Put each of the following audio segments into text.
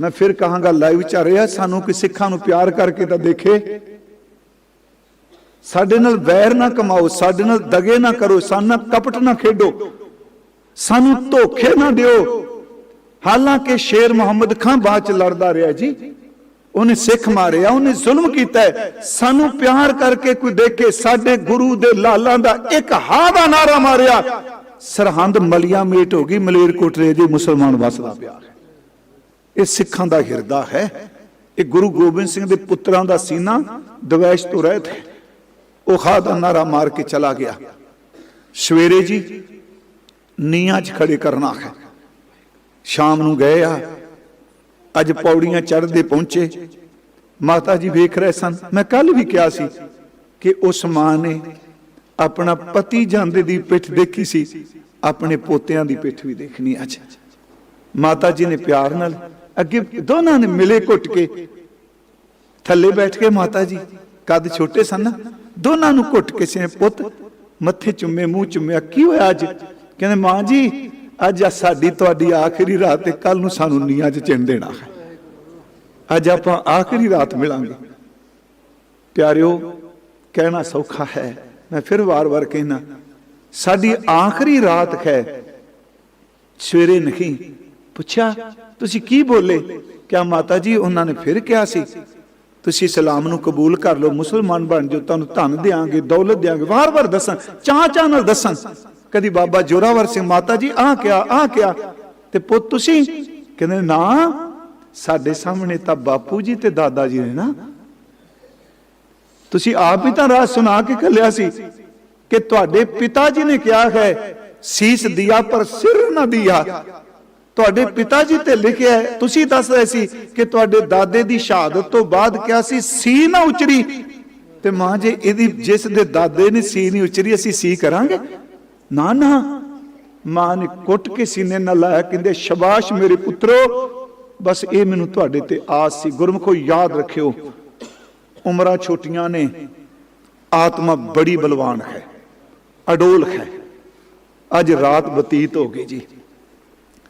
ਮੈਂ ਫਿਰ ਕਹਾਂਗਾ ਲਾਈਵ ਚੱਲ ਰਿਹਾ ਸਾਨੂੰ ਕਿ ਸਿੱਖਾਂ ਨੂੰ ਪਿਆਰ ਕਰਕੇ ਤਾਂ ਦੇਖੇ। ਸਾਡੇ ਨਾਲ ਵੈਰ ਨਾ ਕਮਾਓ, ਸਾਡੇ ਨਾਲ ਦਗੇ ਨਾ ਕਰੋ ਸਾਡੇ ਨਾਲ ਕਪਟ ਨਾ ਖੇਡੋ। ਸਾਨੂੰ ਧੋਖੇ ਨਾ ਦਿਓ। ਹਾਲਾਂਕਿ ਸ਼ੇਰ ਮੁਹੰਮਦ ਖਾਨ ਬਾਅਦ ਚ ਲੜਦਾ ਰਿਹਾ ਜੀ। ਉਹਨੇ ਸਿੱਖ ਮਾਰਿਆ, ਉਹਨੇ ਜ਼ੁਲਮ ਕੀਤਾ ਸਾਨੂੰ ਪਿਆਰ ਕਰਕੇ ਕੋਈ ਦੇਖੇ, ਸਾਡੇ ਗੁਰੂ ਦੇ ਲਾਲਾਂ ਦਾ ਇੱਕ ਹਾ ਦਾ ਨਾਰਾ ਮਾਰਿਆ। ਸਰਹੰਦ ਮਲੀਆਂ ਮੇਟ ਹੋ ਗਈ ਮਲੇਰ ਕੋਟਰੇ ਦੀ ਮੁਸਲਮਾਨ ਵਸਦਾ ਪਿਆਰ ਇਹ ਸਿੱਖਾਂ ਦਾ ਹਿਰਦਾ ਹੈ। ਇਹ ਗੁਰੂ ਗੋਬਿੰਦ ਸਿੰਘ ਦੇ ਪੁੱਤਰਾਂ ਦਾ ਸੀਨਾ ਦਵੈਸ਼ ਤੋਂ ਰਹਿਤ ਹੈ। ਉਹ ਹਾ ਨਾਰਾ ਮਾਰ ਕੇ ਚਲਾ ਗਿਆ। ਸਵੇਰੇ ਜੀ ਨੀਆਂ 'ਚ ਖੜੇ ਕਰਨਾ ਹੈ। ਸ਼ਾਮ ਨੂੰ ਗਏ ਆ। ਅੱਜ ਪੌੜੀਆਂ ਚੜ੍ਹਦੇ ਪਹੁੰਚੇ। ਮਾਤਾ ਜੀ ਵੇਖ ਰਹੇ ਸਨ। ਮੈਂ ਕੱਲ ਵੀ ਕਿਹਾ ਸੀ ਕਿ ਉਸ ਮਾਂ ਨੇ ਆਪਣਾ ਪਤੀ ਜਾਂਦੇ ਦੀ ਪਿੱਠ ਦੇਖੀ ਸੀ। ਆਪਣੇ ਪੋਤਿਆਂ ਦੀ ਪਿੱਠ ਵੀ ਦੇਖਣੀ ਅੱਜ ਮਾਤਾ ਜੀ ਨੇ ਪਿਆਰ ਨਾਲ ਅੱਗੇ ਦੋਨਾਂ ਨੇ ਮਿਲੇ ਘੁੱਟ ਕੇ। ਥੱਲੇ ਬੈਠ ਕੇ ਮਾਤਾ ਜੀ, ਕੱਦ ਛੋਟੇ ਸਨ। ਦੋਨਾਂ ਨੂੰ ਘੁੱਟ ਕੇ ਸੇ ਪੁੱਤ, ਮੱਥੇ ਚੁੰਮੇ, ਮੂੰਹ ਚੁੰਮਿਆ, ਕੀ ਹੋਇਆ ਅੱਜ? ਕਹਿੰਦੇ, ਮਾਂ ਜੀ, ਅੱਜ ਆ ਸਾਡੀ ਤੁਹਾਡੀ ਆਖਰੀ ਰਾਤ ਤੇ ਕੱਲ ਨੂੰ ਸਾਨੂੰ ਨੀਆਂ 'ਚ ਚਿਣ ਦੇਣਾ ਹੈ। ਅੱਜ ਆਪਾਂ ਆਖਰੀ ਰਾਤ ਮਿਲਾਂਗੇ। ਪਿਆਰਿਓ, ਕਹਿਣਾ ਸੌਖਾ ਹੈ। ਮੈਂ ਫਿਰ ਵਾਰ-ਵਾਰ ਕਹਿਣਾ ਸਾਡੀ ਆਖਰੀ ਰਾਤ ਹੈ। ਸਵੇਰੇ ਨਹੀਂ ਪੁੱਛਿਆ, ਤੁਸੀਂ ਕੀ ਬੋਲੇ? ਕਿਆ ਮਾਤਾ ਜੀ, ਉਹਨਾਂ ਨੇ ਫਿਰ ਕਿਹਾ ਸੀ, ਤੁਸੀਂ ਇਸਲਾਮ ਨੂੰ ਕਬੂਲ ਕਰ ਲਓ, ਮੁਸਲਮਾਨ ਬਣ ਜਾਓ, ਤੁਹਾਨੂੰ ਧਨ ਦੇਾਂਗੇ ਦੌਲਤ ਦੇਾਂਗੇ ਵਾਰ-ਵਾਰ ਦੱਸਣ ਚਾਹ ਚਾਹ ਨਾਲ ਦੱਸਣ ਕਦੀ ਬਾਬਾ ਜੋਰਾਵਰ ਸਿੰਘ ਮਾਤਾ ਜੀ ਆਹ ਕਿਹਾ ਆਹ ਕਿਹਾ, ਤੇ ਪੁੱਤ ਤੁਸੀਂ? ਕਹਿੰਦੇ, ਨਾ, ਸਾਡੇ ਸਾਹਮਣੇ ਤਾਂ ਬਾਪੂ ਜੀ ਤੇ ਦਾਦਾ ਜੀ ਨੇ ਨਾ। ਤੁਸੀਂ ਆਪ ਹੀ ਤਾਂ ਰਾਹ ਸੁਣਾ ਕੇ ਕੱਲਿਆ ਸੀ ਕਿ ਤੁਹਾਡੇ ਪਿਤਾ ਜੀ ਨੇ ਕਿਹਾ ਹੈ, ਸੀਸ ਦਿਆ ਪਰ ਸਿਰ ਨਾ ਦਿਆ। ਤੁਹਾਡੇ ਪਿਤਾ ਜੀ ਤੇ ਲਿਖਿਆ ਹੈ, ਤੁਸੀਂ ਦੱਸ ਰਹੇ ਸੀ ਕਿ ਤੁਹਾਡੇ ਦਾਦੇ ਦੀ ਸ਼ਹਾਦਤ ਤੋਂ ਬਾਅਦ ਕਿਹਾ ਸੀ ਸੀ ਨਾ ਉਚਰੀ। ਤੇ ਮਾਂ ਜੇ, ਇਹਦੀ ਜਿਸ ਦੇ ਦਾਦੇ ਨੇ ਸੀ ਨਹੀਂ ਉਚਰੀ, ਅਸੀਂ ਸੀ ਕਰਾਂਗੇ। ਨਾ ਨਾ ਮਾਂ ਨੇ ਕੁੱਟ ਕੇ ਸੀਨੇ ਨਾਲ ਲਾਇਆ, ਕਹਿੰਦੇ, ਸ਼ਬਾਸ਼ ਮੇਰੇ ਪੁੱਤਰੋ, ਬਸ ਇਹ ਮੈਨੂੰ ਤੁਹਾਡੇ ਤੇ ਆਸ ਸੀ, ਗੁਰਮਖੋ ਯਾਦ ਰੱਖਿਓ। ਉਮਰਾਂ ਛੋਟੀਆਂ ਨੇ, ਆਤਮਾ ਬੜੀ ਬਲਵਾਨ ਹੈ, ਅਡੋਲ ਹੈ। ਅੱਜ ਰਾਤ ਬਤੀਤ ਹੋ ਗਈ ਜੀ।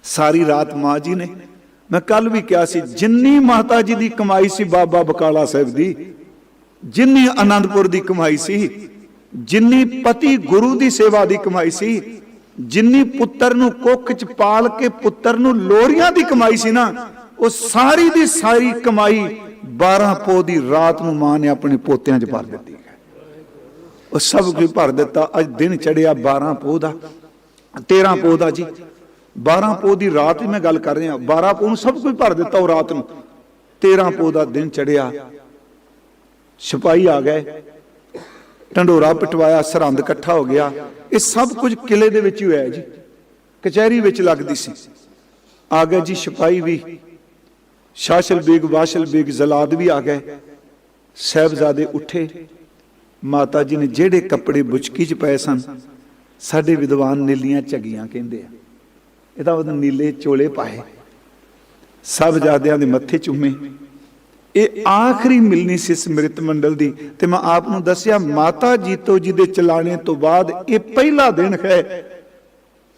ਸਾਰੀ ਰਾਤ ਮਾਂ ਜੀ ਨੇ। ਮੈਂ ਕੱਲ ਵੀ ਕਿਹਾ ਸੀ, ਜਿੰਨੀ ਮਾਤਾ ਜੀ ਦੀ ਕਮਾਈ ਸੀ ਬਾਬਾ ਬਕਾਲਾ ਸਾਹਿਬ ਦੀ, ਜਿੰਨੀ ਆਨੰਦਪੁਰ ਦੀ ਕਮਾਈ ਸੀ, ਜਿੰਨੀ ਪਤੀ ਗੁਰੂ ਦੀ ਸੇਵਾ ਦੀ ਕਮਾਈ ਸੀ, ਜਿੰਨੀ ਪੁੱਤਰ ਨੂੰ ਕੁੱਖ ਚ ਪਾਲ ਕੇ ਪੁੱਤਰ ਨੂੰ ਲੋਰੀਆਂ ਦੀ ਕਮਾਈ ਸੀ ਨਾ, ਉਹ ਸਾਰੀ ਦੀ ਸਾਰੀ ਕਮਾਈ 12 ਪੋ ਦੀ ਰਾਤ ਨੂੰ ਮਾਂ ਨੇ ਆਪਣੇ ਪੋਤਿਆਂ 'ਚ ਭਰ ਦਿੱਤੀ। ਉਹ ਸਭ ਕੁਝ ਭਰ ਦਿੱਤਾ, ਅੱਜ ਦਿਨ ਚੜਿਆ 12 ਪੋ ਦਾ 13 ਪੋ ਦਾ ਜੀ। 12 ਪੋ ਦੀ ਰਾਤ ਹੀ ਮੈਂ ਗੱਲ ਕਰ ਰਿਹਾ। 12 ਪੋ ਨੂੰ ਸਭ ਕੁਝ ਭਰ ਦਿੱਤਾ ਉਹ ਰਾਤ ਨੂੰ। 13 ਪੋ ਦਾ ਦਿਨ ਚੜਿਆ। ਸਿਪਾਹੀ ਆ ਗਏ। ਢੰਡੋਰਾ ਪਟਵਾਇਆ, ਸਰਹੰਦ ਇਕੱਠਾ ਹੋ ਗਿਆ। ਇਹ ਸਭ ਕੁਝ ਕਿਲੇ ਦੇ ਵਿੱਚ ਹੀ ਹੋਇਆ ਜੀ। ਕਚਹਿਰੀ ਵਿੱਚ ਲੱਗਦੀ ਸੀ। ਆ ਗਏ ਜੀ ਸਿਪਾਹੀ ਵੀ। ਸ਼ਾਸ਼ਲ ਬੇਗ, ਵਾਸ਼ਲ ਬੇਗ, ਜ਼ਲਾਦ ਵੀ ਆ ਗਏ। ਸਹਿਬਜ਼ਾਦੇ ਉੱਠੇ। ਮਾਤਾ ਜੀ ਨੇ ਜਿਹੜੇ ਕੱਪੜੇ ਬੁਚਕੀ 'ਚ ਪਏ ਸਨ, ਸਾਡੇ ਵਿਦਵਾਨ ਨੀਲੀਆਂ ਝਗੀਆਂ ਕਹਿੰਦੇ ਆ। ਇਹਦਾ ਉਹ ਨੀਲੇ ਚੋਲੇ ਪਾਏ। ਸਭ ਜਾਦਿਆਂ ਦੇ ਮੱਥੇ ਚੁੰਮੇ। ਇਹ ਆਖਰੀ ਮਿਲਣੀ ਸੀ ਸਮ੍ਰਿਤ ਮੰਡਲ ਦੀ ਤੇ ਮੈਂ ਆਪ ਨੂੰ ਦੱਸਿਆ, ਮਾਤਾ ਜੀਤੋ ਜੀ ਦੇ ਚਲਾਣੇ ਤੋਂ ਬਾਅਦ ਇਹ ਪਹਿਲਾ ਦਿਨ ਹੈ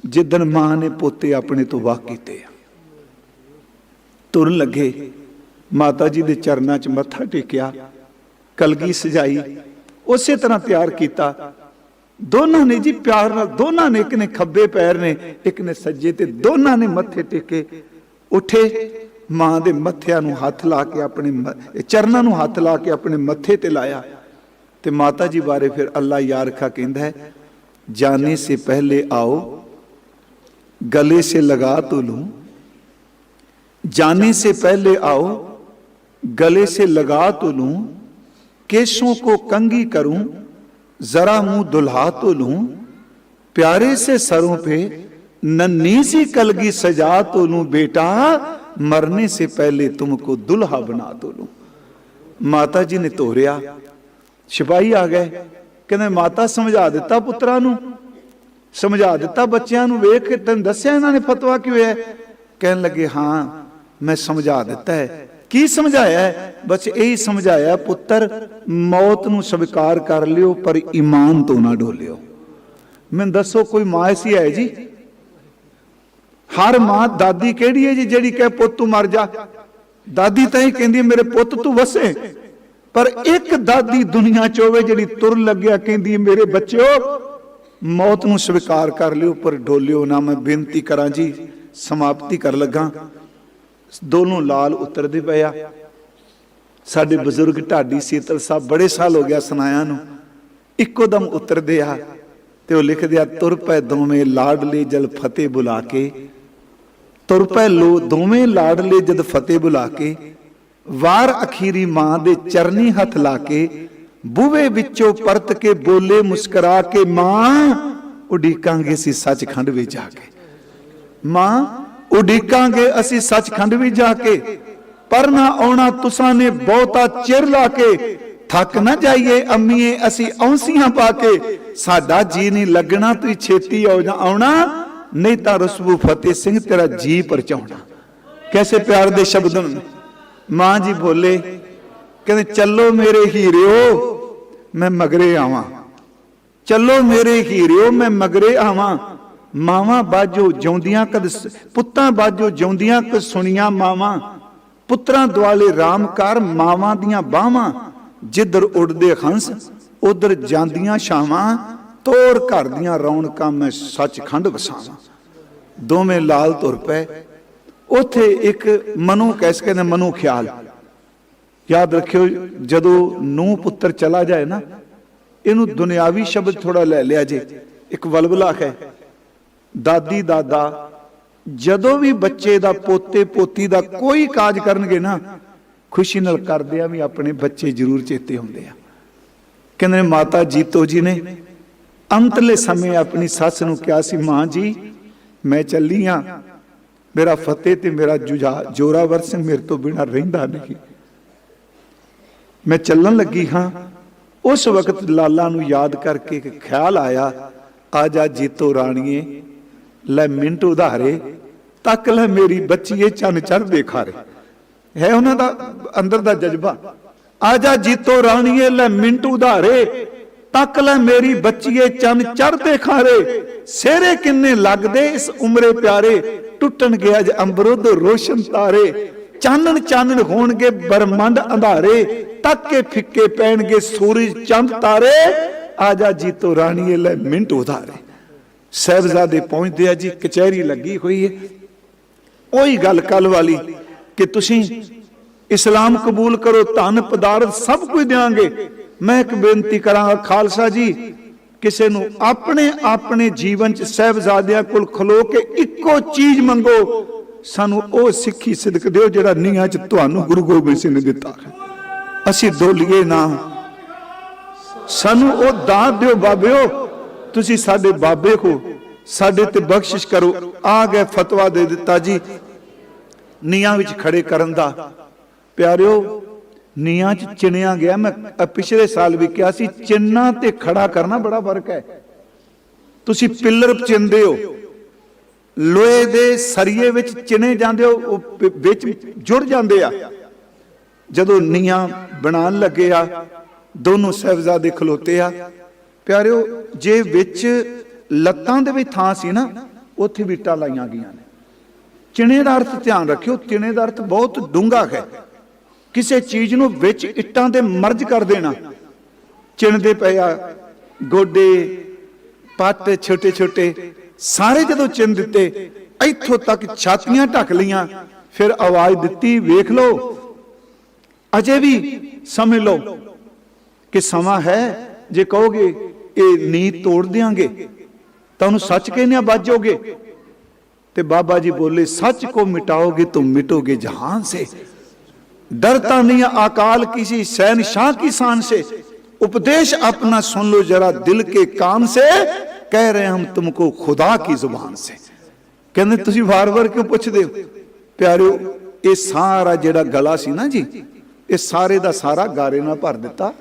ਜਿੱਦਨ ਮਾਂ ਨੇ ਪੋਤੇ ਆਪਣੇ ਤੋਂ ਵਾਹ ਕੀਤੇ ਆ। ਤੁਰਨ ਲੱਗੇ। ਮਾਤਾ ਜੀ ਦੇ ਚਰਨਾਂ 'ਚ ਮੱਥਾ ਟੇਕਿਆ। ਕਲਗੀ ਸਜਾਈ। ਉਸੇ ਤਰ੍ਹਾਂ ਤਿਆਰ ਕੀਤਾ। ਦੋਨਾਂ ਨੇ ਜੀ ਪਿਆਰ ਨਾਲ ਦੋਨਾਂ ਨੇ ਇੱਕ ਨੇ ਖੱਬੇ ਪੈਰ ਨੇ ਇੱਕ ਨੇ ਸੱਜੇ ਤੇ ਦੋਨਾਂ ਨੇ ਮੱਥੇ ਟੇਕੇ ਉੱਠੇ ਮਾਂ ਦੇ ਮੱਥਿਆਂ ਨੂੰ ਹੱਥ ਲਾ ਕੇ ਆਪਣੇ ਮ- ਚਰਨਾਂ ਨੂੰ ਹੱਥ ਲਾ ਕੇ ਆਪਣੇ ਮੱਥੇ ਤੇ ਲਾਇਆ ਤੇ ਮਾਤਾ ਜੀ ਬਾਰੇ ਫਿਰ ਅੱਲਾ ਯਾਰਖਾ ਕਹਿੰਦਾ ਹੈ ਜਾਣੇ ਸੇ ਪਹਿਲੇ ਆਓ गले से लगा तो लूं जाने से पहले आओ गले से लगा तो लूं केशों को कंगी करूं जरा मुंह दुल्हा तो लूं प्यारे से सरों पे नन्ही सी कलगी सजा तो लूं बेटा मरने से पहले तुमको दुल्हा बना तो लूं ਮਾਤਾ ਜੀ ਨੇ ਤੋਰਿਆ ਸਿਪਾਹੀ ਆ ਗਏ ਕਹਿੰਦੇ ਮਾਤਾ ਸਮਝਾ ਦਿੱਤਾ ਪੁੱਤਰਾਂ ਨੂੰ ਸਮਝਾ ਦਿੱਤਾ ਬੱਚਿਆਂ ਨੂੰ ਵੇਖ ਕੇ ਤੈਨੂੰ ਦੱਸਿਆ ਇਹਨਾਂ ਨੇ ਫਤਵਾ ਕਿਉਂ ਹੈ ਕਹਿਣ ਲੱਗੇ ਹਾਂ ਮੈਂ ਸਮਝਾ ਦਿੱਤਾ ਹੈ ਕੀ ਸਮਝਾਇਆ ਬਸ ਇਹੀ ਸਮਝਾਇਆ, ਪੁੱਤਰ, ਮੌਤ ਨੂੰ ਸਵੀਕਾਰ ਕਰ ਲਿਓ, ਪਰ ਈਮਾਨ ਤੋਂ ਨਾ ਡੋਲਿਓ। ਮੈਨੂੰ ਦੱਸੋ, ਕੋਈ ਮਾਂ ਐਸੀ ਹੈ ਜੀ? ਹਰ ਮਾਂ ਦਾਦੀ ਕਿਹੜੀ ਹੈ ਜੀ, ਜਿਹੜੀ ਕਹੇ, ਪੁੱਤ, ਤੂੰ ਮਰ ਜਾ। ਦਾਦੀ ਤਾਂ ਹੀ ਕਹਿੰਦੀ ਮੇਰੇ ਪੁੱਤ, ਤੂੰ ਵਸੇ। ਪਰ ਇੱਕ ਦਾਦੀ ਦੁਨੀਆ 'ਚ ਹੋਵੇ ਜਿਹੜੀ ਤੁਰ ਲੱਗਿਆ, ਕਹਿੰਦੀ ਮੇਰੇ ਬੱਚਿਓ, ਮੌਤ ਨੂੰ ਸਵੀਕਾਰ ਕਰ ਲਿਓ, ਪਰ ਡੋਲਿਓ ਨਾ। ਮੈਂ ਬੇਨਤੀ ਕਰਾਂ ਜੀ, ਸਮਾਪਤੀ ਕਰ ਲੱਗਾ। ਦੋਨੋਂ ਲਾਲ ਉਤਰਦੇ ਪਏ ਆ। ਸਾਡੇ ਬਜ਼ੁਰਗ ਢਾਡੀ ਸੀਤਲ ਸਾਹਿਬ ਬੜੇ ਸਾਲ ਹੋ ਗਿਆ ਸੁਨਾਇਆ ਨੂੰ। ਇੱਕੋ ਦਮ ਉਤਰਦੇ ਆ ਤੇ ਉਹ ਲਿਖਦੇ ਆ, ਤੁਰ ਪੈ ਦੋਵੇਂ ਲਾਡਲੇ ਜਲ ਫਤਿਹ ਬੁਲਾ ਕੇ। ਤੁਰ ਪੈ ਲੋ ਦੋਵੇਂ ਲਾਡਲੇ ਜਦ ਫਤਿਹ ਬੁਲਾ ਕੇ। ਵਾਰ ਅਖੀਰੀ ਮਾਂ ਦੇ ਚਰਨੀ ਹੱਥ ਲਾ ਕੇ ਬੂਵੇ ਵਿੱਚੋਂ ਪਰਤ ਕੇ ਬੋਲੇ ਮੁਸਕਰਾ ਕੇ, ਮਾਂ, ਉਡੀਕਾਂਗੇ ਸੀ ਸੱਚਖੰਡ ਵਿੱਚ ਜਾ ਕੇ। ਮਾਂ ਉਡੀਕਾਂਗੇ, ਅਸੀਂ ਸੱਚਖੰਡ ਵੀ ਜਾ ਕੇ। ਪਰ ਨਾ ਆਉਣਾ, ਤੁਸਾਂ ਨੇ ਬਹੁਤਾ ਚਿਰ ਲਾ ਕੇ। ਥੱਕ ਨਾ ਜਾਈਏ ਅੰਮੀਏ, ਅਸੀਂ ਔਂਸੀਆਂ ਪਾ ਕੇ। ਸਾਡਾ ਜੀ ਨਹੀਂ ਲੱਗਣਾ ਤੂੰ ਛੇਤੀ ਆਉ ਜਾ ਆਉਣਾ। ਨਹੀਂ ਤਾਂ ਰਸਬੂ ਫਤਿਹ ਸਿੰਘ ਤੇਰਾ ਜੀ ਪਰਚਾਉਣਾ। ਕੈਸੇ ਪਿਆਰ ਦੇ ਸ਼ਬਦ ਨੇ ਮਾਂ ਜੀ ਬੋਲੇ, ਕਹਿੰਦੇ, ਚੱਲੋ ਮੇਰੇ ਹੀਰਿਓ, ਮੈਂ ਮਗਰੇ ਆਵਾਂ। ਚੱਲੋ ਮੇਰੇ ਹੀਰਿਓ, ਮੈਂ ਮਗਰੇ ਆਵਾਂ। ਮਾਵਾਂ ਬਾਜੋ ਜਿਉਂਦੀਆਂ ਕਦ ਪੁੱਤਾਂ ਬਾਜੋ ਜਿਉਂਦੀਆਂ ਕਦ ਸੁਣੀਆਂ ਮਾਵਾਂ? ਪੁੱਤਰਾਂ ਦੁਆਲੇ RAM ਕਰ ਮਾਵਾਂ ਦੀਆਂ ਬਾਹਾਂ। ਜਿੱਧਰ ਉੱਡਦੇ ਹੰਸ, ਉਧਰ ਜਾਂਦੀਆਂ ਛਾਵਾਂ। ਤੋਰ ਘਰ ਦੀਆਂ ਰੌਣਕਾਂ ਮੈਂ ਸੱਚਖੰਡ ਵਸਾਵਾਂ। ਦੋਵੇਂ ਲਾਲ ਤੁਰ ਪਏ। ਉਥੇ ਇੱਕ ਮਨੂ ਕੈਸ ਕਹਿੰਦੇ ਮਨੂ ਖਿਆਲ। ਯਾਦ ਰੱਖਿਓ, ਜਦੋਂ ਨੂੰ ਪੁੱਤਰ ਚਲਾ ਜਾਏ ਨਾ, ਇਹਨੂੰ ਦੁਨਿਆਵੀ ਸ਼ਬਦ ਥੋੜਾ ਲੈ ਲਿਆ ਜੇ। ਇੱਕ ਵਲਵਲਾ ਹੈ। ਦਾਦੀ, ਦਾਦਾ, ਜਦੋਂ ਵੀ ਬੱਚੇ ਦਾ ਪੋਤੇ, ਪੋਤੀ ਦਾ ਕੋਈ ਕਾਜ ਕਰਨਗੇ ਨਾ, ਖੁਸ਼ੀ ਨਾਲ ਕਰਦੇ ਆ ਵੀ ਆਪਣੇ ਬੱਚੇ ਜ਼ਰੂਰ ਚੇਤੇ ਹੁੰਦੇ ਆ। ਕਹਿੰਦੇ ਨੇ, ਮਾਤਾ ਜੀਤੋ ਜੀ ਨੇ, ਅੰਤਲੇ ਸਮੇਂ ਆਪਣੀ ਸੱਸ ਨੂੰ ਕਿਹਾ ਸੀ, ਮਾਂ ਜੀ, ਮੈਂ ਚੱਲੀ ਆ। ਮੇਰਾ ਫਤਿਹ ਤੇ ਮੇਰਾ ਜੁਝਾ, ਜੋਰਾਵਰ ਸਿੰਘ ਮੇਰੇ ਤੋਂ ਬਿਨਾ ਰਹਿੰਦਾ ਨਹੀਂ। ਮੈਂ ਚੱਲਣ ਲੱਗੀ ਹਾਂ। ਉਸ ਵਕਤ ਲਾਲਾ ਨੂੰ ਯਾਦ ਕਰਕੇ ਇੱਕ ਖਿਆਲ ਆਇਆ, ਆ ਜਾ ਜੀਤੋ ਰਾਣੀਏ ਲੈ ਮਿੰਟ ਉਧਾਰੇ, ਤੱਕ ਲੈ ਮੇਰੀ ਬੱਚੀਏ ਚੰਨ ਚੜ੍ਹਦੇ ਖਾਰੇ ਹੈ ਉਹਨਾਂ ਦਾ ਅੰਦਰ ਦਾ ਜਜ਼ਬਾ। ਆ ਜਾ ਜੀਤੋ ਰਾਣੀਏ, ਲੈ ਮਿੰਟ ਉਧਾਰੇ, ਤੱਕ ਲੈ ਮੇਰੀ ਬੱਚੀਏ ਚੰਨ ਚੜਦੇ ਖਾਰੇ ਸੇਰੇ ਕਿੰਨੇ ਲੱਗਦੇ ਇਸ ਉਮਰੇ ਪਿਆਰੇ ਟੁੱਟਣਗੇ ਅੱਜ ਅੰਬਰੋਂ ਤੋਂ ਰੋਸ਼ਨ ਤਾਰੇ। ਚਾਨਣ ਚਾਨਣ ਹੋਣਗੇ ਬਰਮੰਡ ਅੰਧਾਰੇ, ਤੱਕ ਕੇ ਫਿੱਕੇ ਪੈਣਗੇ ਸੂਰਜ ਚੰਦ ਤਾਰੇ। ਆ ਜਾ ਜੀਤੋ ਰਾਣੀਏ, ਲੈ ਮਿੰਟ ਉਧਾਰੇ। ਸਹਿਬਜ਼ਾਦੇ ਪਹੁੰਚਦੇ ਆ ਜੀ, ਕਚਹਿਰੀ ਲੱਗੀ ਹੋਈ ਹੈ। ਉਹੀ ਗੱਲ ਕੱਲ ਵਾਲੀ ਕਿ ਤੁਸੀਂ ਇਸਲਾਮ ਕਬੂਲ ਕਰੋ, ਧਨ ਪਦਾਰਥ ਸਭ ਕੁਝ ਦੇਵਾਂਗੇ ਮੈਂ ਇੱਕ ਬੇਨਤੀ ਕਰਾਂਗਾ ਖਾਲਸਾ ਜੀ, ਕਿਸੇ ਨੂੰ ਆਪਣੇ ਆਪਣੇ ਜੀਵਨ ਚ ਸਹਿਬਜ਼ਾਦਿਆਂ ਕੋਲ ਖਲੋ ਕੇ ਇੱਕੋ ਚੀਜ਼ ਮੰਗੋ, ਸਾਨੂੰ ਉਹ ਸਿੱਖੀ ਸਿਦਕ ਦਿਓ ਜਿਹੜਾ ਨੀਹਾਂ ਚ ਤੁਹਾਨੂੰ ਗੁਰੂ ਗੋਬਿੰਦ ਸਿੰਘ ਨੇ ਦਿੱਤਾ ਹੈ। ਅਸੀਂ ਦੋਲੀਏ ਨਾ। ਸਾਨੂੰ ਉਹ ਦਾਤ ਦਿਓ ਬਾਬਿਓ ਤੁਸੀਂ ਸਾਡੇ ਬਾਬੇ ਹੋ, ਸਾਡੇ ਤੇ ਬਖਸ਼ਿਸ਼ ਕਰੋ। ਆ ਗਏ ਫਤਵਾ ਦੇ ਦਿੱਤਾ ਜੀ। ਨੀਆਂ ਵਿੱਚ ਖੜੇ ਕਰਨ ਦਾ। ਪਿਆਰਿਓ ਨੀਆਂ 'ਚ ਚਿਣਿਆ ਗਿਆ। ਮੈਂ ਪਿਛਲੇ ਸਾਲ ਵੀ ਕਿਹਾ ਸੀ ਚਿੰਨਾ ਤੇ ਖੜਾ ਕਰਨਾ ਬੜਾ ਫ਼ਰਕ ਹੈ। ਤੁਸੀਂ ਪਿੱਲਰ ਚਿੰਦੇ ਹੋ। ਲੋਹੇ ਦੇ ਸਰੀਏ ਵਿੱਚ ਚਿਣੇ ਜਾਂਦੇ ਹੋ, ਉਹ ਵਿੱਚ ਜੁੜ ਜਾਂਦੇ ਆ। ਜਦੋਂ ਨੀਆਂ ਬਣਾਉਣ ਲੱਗੇ ਆ, ਦੋਨੋਂ ਸਹਿਬਜ਼ਾਦੇ ਖਲੋਤੇ ਆ। ਪਿਆਰਿਓ, ਜੇ ਵਿੱਚ ਲੱਤਾਂ ਦੇ ਵੀ ਥਾਂ ਸੀ ਨਾ, ਉੱਥੇ ਵੀ ਲਾਈਆਂ ਗਈਆਂ ਨੇ। ਚਿਣੇ ਦਾ ਅਰਥ ਧਿਆਨ ਰੱਖਿਓ, ਚਿਣੇ ਦਾ ਅਰਥ ਬਹੁਤ ਡੂੰਘਾ ਹੈ। ਕਿਸੇ ਚੀਜ਼ ਨੂੰ ਵਿੱਚ ਇੱਟਾਂ ਦੇ ਮਰਜ ਕਰ ਦੇਣਾ। ਚਿਣਦੇ ਪਏ ਆ, ਗੋਡੇ ਪੱਟ ਛੋਟੇ ਛੋਟੇ ਸਾਰੇ ਜਦੋਂ ਚਿੰਨ ਦਿੱਤੇ, ਇੱਥੋਂ ਤੱਕ ਛਾਤੀਆਂ ਢੱਕ ਲੀਆਂ ਫਿਰ ਆਵਾਜ਼ ਦਿੱਤੀ, ਵੇਖ ਲਓ। ਅਜੇ ਵੀ ਸਮਝ ਲਓ ਕਿ ਸਮਾਂ ਹੈ, ਜੇ ਕਹੋਗੇ ਇਹ ਨੀਤ ਤੋੜ ਦਿਆਂਗੇ ਤਾਂ ਉਹਨੂੰ ਸੱਚ ਕਹਿੰਦੇ ਆ ਬਾਜੋਗੇ ਤੇ ਬਾਬਾ ਜੀ ਬੋਲੇ ਸੱਚ ਕੋ ਮਿਟਾਓਗੇ ਤੁਮ ਮਿਟੋਗੇ ਜਹਾਨ से डरता नहीं अकाल किसी शहनशाह की शान से उपदेश अपना सुन लो जरा दिल के काम से कह रहे हम तुमको खुदा की जुबान से ਕਹਿੰਦੇ ਤੁਸੀਂ ਵਾਰ-ਵਾਰ ਕਿਉਂ ਪੁੱਛਦੇ ਹੋ ਪਿਆਰਿਓ ਇਹ ਸਾਰਾ ਜਿਹੜਾ ਗਲਾ ਸੀ ਨਾ ਜੀ ਇਹ ਸਾਰੇ ਦਾ ਸਾਰਾ ਗਾਰੇ ਨਾਲ ਭਰ ਦਿੱਤਾ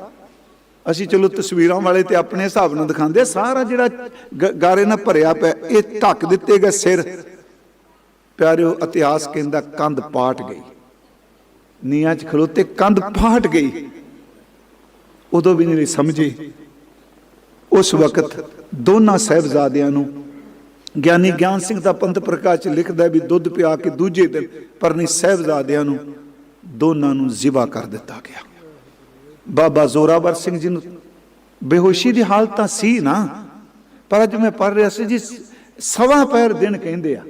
ਅਸੀਂ ਚਲੋ ਤਸਵੀਰਾਂ ਵਾਲੇ ਤੇ ਆਪਣੇ ਹਿਸਾਬ ਨਾਲ ਦਿਖਾਉਂਦੇ ਸਾਰਾ ਜਿਹੜਾ ਗ- ਗਾਰੇ ਨਾਲ ਭਰਿਆ ਪਿਆ, ਇਹ ਢੱਕ ਦਿੱਤੇ ਗਏ ਸਿਰ। ਪਿਆਰਿਓ, ਇਤਿਹਾਸ ਕਹਿੰਦਾ ਕੰਧ ਪਾਟ ਗਈ। ਨੀਆਂ 'ਚ ਖਲੋਤੇ ਕੰਧ ਫਾਟ ਗਈ। ਉਦੋਂ ਵੀ ਨਹੀਂ ਸਮਝੇ। ਉਸ ਵਕਤ ਦੋਨਾਂ ਸਹਿਬਜ਼ਾਦਿਆਂ ਨੂੰ ਗਿਆਨੀ ਗਿਆਨ ਸਿੰਘ ਦਾ ਪੰਥ ਪ੍ਰਕਾਸ਼ ਲਿਖਦਾ ਵੀ ਦੁੱਧ ਪਿਆ ਕੇ ਦੂਜੇ ਦਿਨ, ਪਰ ਨਹੀਂ ਸਹਿਬਜ਼ਾਦਿਆਂ ਨੂੰ, ਦੋਨਾਂ ਨੂੰ ਜ਼ਿਬਾ ਕਰ ਦਿੱਤਾ ਗਿਆ। ਬਾਬਾ ਜ਼ੋਰਾਵਰ ਸਿੰਘ ਜੀ ਨੂੰ ਬੇਹੋਸ਼ੀ ਦੀ ਹਾਲਤ ਤਾਂ ਸੀ ਨਾ, ਪਰ ਅੱਜ ਮੈਂ ਪੜ੍ਹ ਰਿਹਾ ਸੀ ਜੀ, ਸਵਾ ਪੈਰ ਦਿਨ ਕਹਿੰਦੇ ਆ।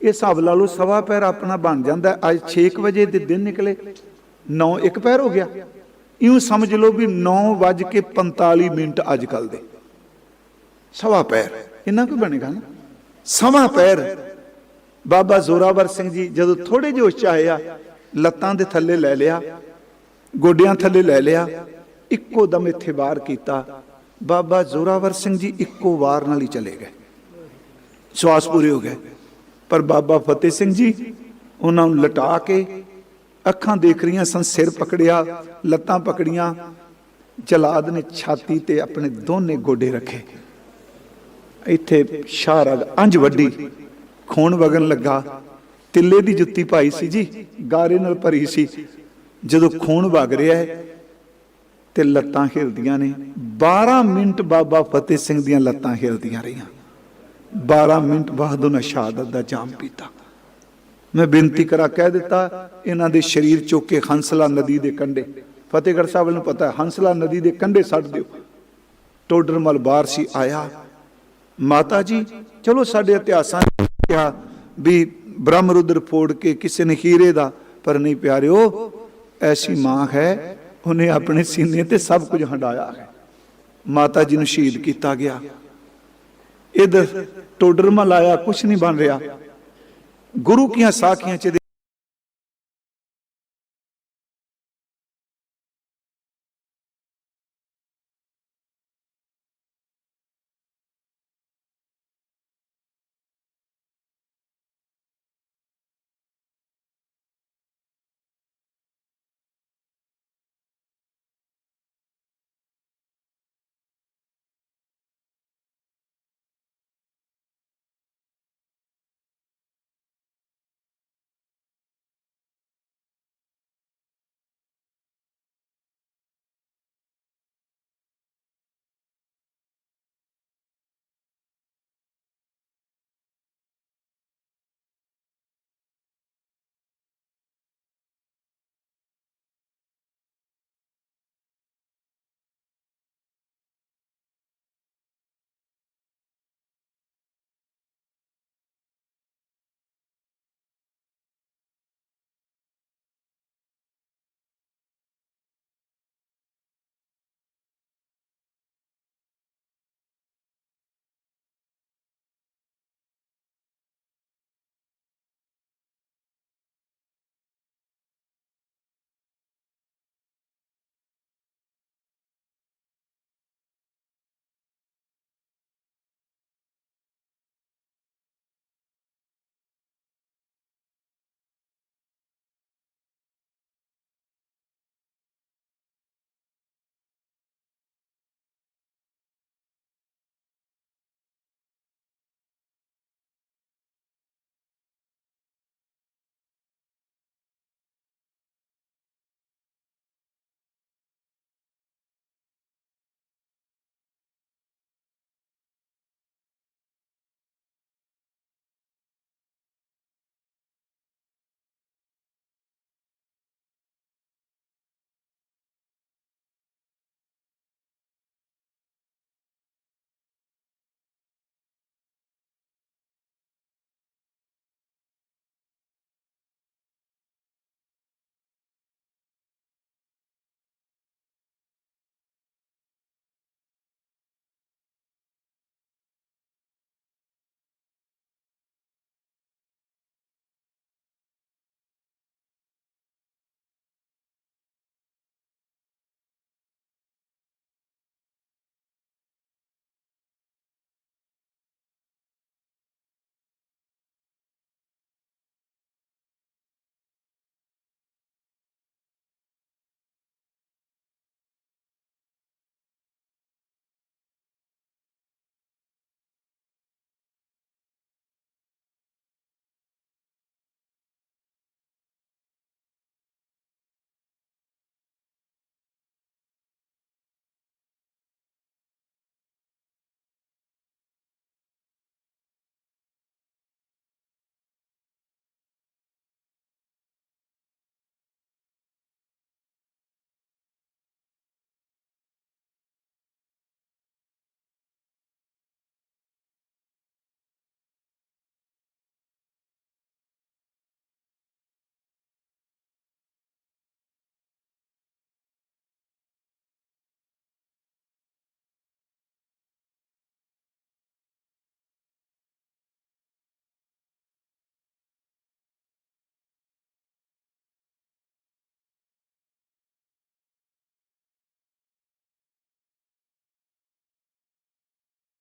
ਇਹ ਹਿਸਾਬ ਲਾ ਲਓ, ਸਵਾ ਪੈਰ ਆਪਣਾ ਬਣ ਜਾਂਦਾ, ਅੱਜ 6 ਵਜੇ ਦੇ ਦਿਨ ਨਿਕਲੇ 9 ਇੱਕ ਪੈਰ ਹੋ ਗਿਆ। ਇਉਂ ਸਮਝ ਲਓ ਵੀ 9 ਵੱਜ ਕੇ 45 ਮਿੰਟ ਅੱਜ ਕੱਲ ਦੇ। ਸਵਾ ਪੈਰ ਇੰਨਾ ਕੋਈ ਬਣੇਗਾ ਨਾ? ਸਵਾ ਪੈਰ। ਬਾਬਾ ਜ਼ੋਰਾਵਰ ਸਿੰਘ ਜੀ ਜਦੋਂ ਥੋੜੇ ਜਿਹੇ 'ਚ ਆਏ ਆ, ਲੱਤਾਂ ਦੇ ਥੱਲੇ ਲੈ ਲਿਆ ਗੋਡਿਆਂ ਥੱਲੇ ਲੈ ਲਿਆ, ਇੱਕੋ ਦਮ ਇੱਥੇ ਬਾਹਰ ਕੀਤਾ। ਬਾਬਾ ਜ਼ੋਰਾਵਰ ਸਿੰਘ ਜੀ ਇੱਕੋ ਵਾਰ ਨਾਲ ਹੀ ਚਲੇ ਗਏ। ਸਵਾਸ ਪੂਰੇ ਹੋ ਗਏ। ਪਰ ਬਾਬਾ ਫਤਿਹ ਸਿੰਘ ਜੀ, ਉਹਨਾਂ ਨੂੰ ਲਟਾ ਕੇ ਅੱਖਾਂ ਦੇਖ ਰਹੀਆਂ ਸਨ, ਸਿਰ ਪਕੜਿਆ, ਲੱਤਾਂ ਪਕੜੀਆਂ, ਜਲਾਦ ਨੇ ਛਾਤੀ ਤੇ ਆਪਣੇ ਦੋਨੇ ਗੋਡੇ ਰੱਖੇ। ਇੱਥੇ ਸ਼ਾਹਰਗ ਅੰਜ ਵੱਡੀ, ਖੂਨ ਵਗਣ ਲੱਗਾ। ਤਿੱਲੇ ਦੀ ਜੁੱਤੀ ਪਾਈ ਸੀ ਜੀ, ਗਾਰੇ ਨਾਲ ਭਰੀ ਸੀ। ਜਦੋਂ ਖੂਨ ਵਗ ਰਿਹਾ ਹੈ ਤੇ ਲੱਤਾਂ ਹਿਲਦੀਆਂ ਨੇ। 12 ਮਿੰਟ ਬਾਬਾ ਫਤਿਹ ਸਿੰਘ ਦੀਆਂ ਲੱਤਾਂ ਹਿਲਦੀਆਂ ਰਹੀਆਂ। 12 ਮਿੰਟ ਬਾਅਦ ਉਹਨਾਂ ਸ਼ਹਾਦਤ ਦਾ ਜਾਮ ਪੀਤਾ। ਮੈਂ ਬੇਨਤੀ ਕਰਾ, ਕਹਿ ਦਿੱਤਾ, ਇਹਨਾਂ ਦੇ ਸਰੀਰ ਚੁੱਕ ਕੇ ਹੰਸਲਾ ਨਦੀ ਦੇ ਕੰਢੇ। ਫਤਿਹਗੜ੍ਹ ਸਾਹਿਬ ਨੂੰ ਪਤਾ ਹੈ, ਹੰਸਲਾ ਨਦੀ ਦੇ ਕੰਢੇ ਛੱਡ ਦਿਓ। ਟੋਡਰਮਲ ਬਾਹਰ ਸੀ, ਆਇਆ। ਮਾਤਾ ਜੀ, ਚਲੋ ਸਾਡੇ ਇਤਿਹਾਸਾਂ ਨੇ ਕਿਹਾ ਵੀ ਬ੍ਰਹਮਰੁਦਰ ਫੋੜ ਕੇ ਕਿਸੇ ਨੇ ਹੀਰੇ ਦਾ, ਪਰ ਨਹੀਂ ਪਿਆਰਿਓ ਐਸੀ ਮਾਂ ਹੈ, ਉਹਨੇ ਆਪਣੇ ਸੀਨੇ ਤੇ ਸਭ ਕੁਝ ਹੰਡਾਇਆ ਹੈ। ਮਾਤਾ ਜੀ ਨੂੰ ਸ਼ਹੀਦ ਕੀਤਾ ਗਿਆ। ਇਧਰ ਟੋਡਰਮਾ ਲਾਇਆ ਕੁਝ ਨਹੀਂ ਬਣ ਰਿਹਾ। ਗੁਰੂ ਕੀਆਂ ਸਾਖੀਆਂ ਚ